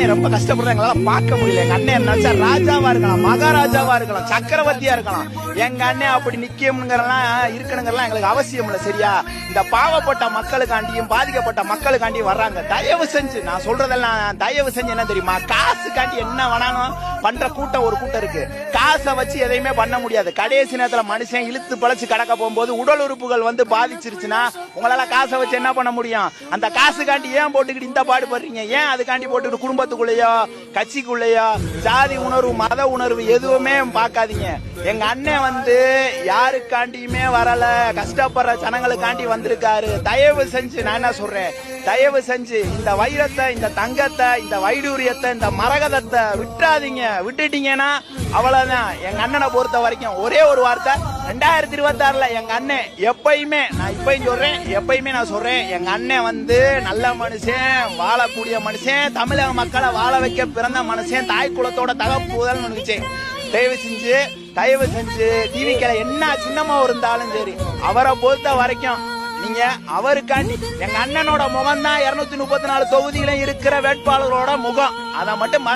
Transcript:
அண்ணன் ரொம்ப கஷ்டப்படுறாங்க எங்களால பார்க்க முடியல. எங்க அண்ணன் நினைச்சா ராஜாவா இருக்கலாம் மகாராஜாவா இருக்கலாம் சக்கரவர்த்தியா இருக்கலாம். எங்க அண்ணன் அப்படி நிக்கணுங்கிறலாம் இருக்கணுங்கிறலாம் எங்களுக்கு அவசியம் இல்ல சரியா? இந்த பாவப்பட்ட மக்களுக்காண்டியும் பாதிக்கப்பட்ட மக்களுக்காண்டியும் வர்றாங்க. தயவு செஞ்சு நான் சொல்றதெல்லாம் தயவு செஞ்சு என்ன தெரியுமா? காசுக்காண்டி என்ன வேணாலும் பண்ற கூட்டம் ஒரு கூட்டம் இருக்கு. காசை வச்சு எதையுமே பண்ண முடியாது. கடைசி நேரத்துல மனுஷன் இழுத்து பழச்சு கடக்க போகும்போது உடல் உறுப்புகள் வந்து பாதிச்சிருச்சுன்னா உங்களால காசை வச்சு என்ன பண்ண முடியும்? அந்த காசுக்காண்டி ஏன் போட்டுக்கிட்டு இந்த பாடு பாடுபடுறீங்க? ஏன் அதுக்காண்டி போட்டுக்கிட்டு குடும்பத்துக்குள்ளேயோ கட்சிக்குள்ளேயோ ஜாதி உணர்வு மத உணர்வு எதுவுமே பார்க்காதீங்க. எங்க அண்ணன் வந்து யாருக்காண்டியுமே வரல. கஷ்டப்படுற ஜனங்களுக்காண்டி வந்திருக்காரு. தயவு செஞ்சு நான் என்ன சொல்றேன்? தயவு செஞ்சு இந்த வைரத்தை இந்த தங்கத்தை இந்த வைடூரியத்தை இந்த மரகதத்தை விட்டுறாதீங்க. விட்டுட்டீங்கன்னா அவ்வளவுதான். எங்க அண்ணனை பொறுத்த வரைக்கும் ஒரே ஒரு வார்த்தை ரெண்டாயிரத்தி இருபத்தி ஆறுல எங்க அண்ணன் எப்பயுமே நான் இப்பயும் சொல்றேன் எப்பயுமே நான் சொல்றேன் எங்க அண்ணன் வந்து நல்ல மனுஷன் வாழக்கூடிய மனுஷன் தமிழக மக்களை வாழ வைக்க பிறந்த மனுஷன் தாய் குலத்தோட தகப்புதல் நினைச்சேன் தயவு செஞ்சு தயவு செஞ்சு டிவிக்கல என்ன சின்னமா இருந்தாலும் சரி அவரை பொறுத்த வரைக்கும் நீங்க அவருக்காண்டி எங்க அண்ணனோட முகம் தான் இருநூத்தி முப்பத்தி நாலு தொகுதியில இருக்கிற வேட்பாளரோட முகம். அதை மட்டும்